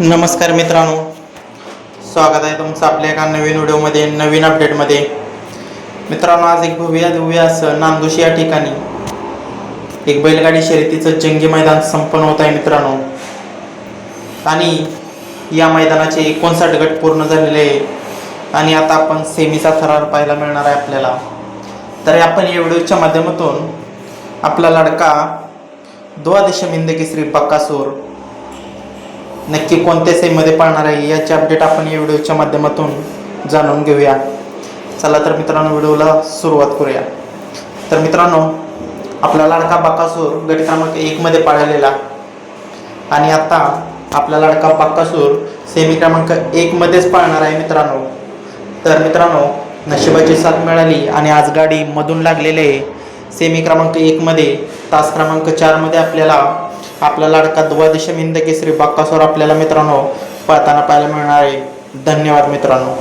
नमस्कार मित्रांनो. स्वागत आहे तुमचं आपल्या एका नवीन व्हिडिओमध्ये नवीन अपडेटमध्ये मित्रांनो आज एक भव्य दिव्य असं नांदुशी या ठिकाणी एक बैलगाडी शर्यतीचं जंगी मैदान संपन्न होत आहे मित्रांनो. आणि या मैदानाचे एकोणसाठ गट पूर्ण झालेले आहे. आणि आता आपण सेमीचा थरार पाहायला मिळणार आहे आपल्याला. तर आपण या व्हिडिओच्या माध्यमातून आपला लडका द्वादश मिंद केसरी बक्कासूर नक्की कोणत्या सेममध्ये पाळणार आहे याचे अपडेट आपण या व्हिडिओच्या माध्यमातून जाणून घेऊया. चला तर मित्रांनो व्हिडिओला सुरुवात करूया. तर मित्रांनो आपला लाडका बाकासूर गट क्रमांक एकमध्ये पाळलेला आणि आता आपला लाडका बाकासूर सेमी क्रमांक एकमध्येच पाळणार आहे मित्रांनो. तर मित्रांनो नशिबाची साथ मिळाली आणि आज गाडी मधून लागलेले सेमी क्रमांक एकमध्ये तास क्रमांक चारमध्ये आपल्याला आपला लाडका द्वादश मिंद केसरी बाक्कासोर आपल्याला मित्रांनो पाहताना पाहायला मिळणार आहे. धन्यवाद मित्रांनो.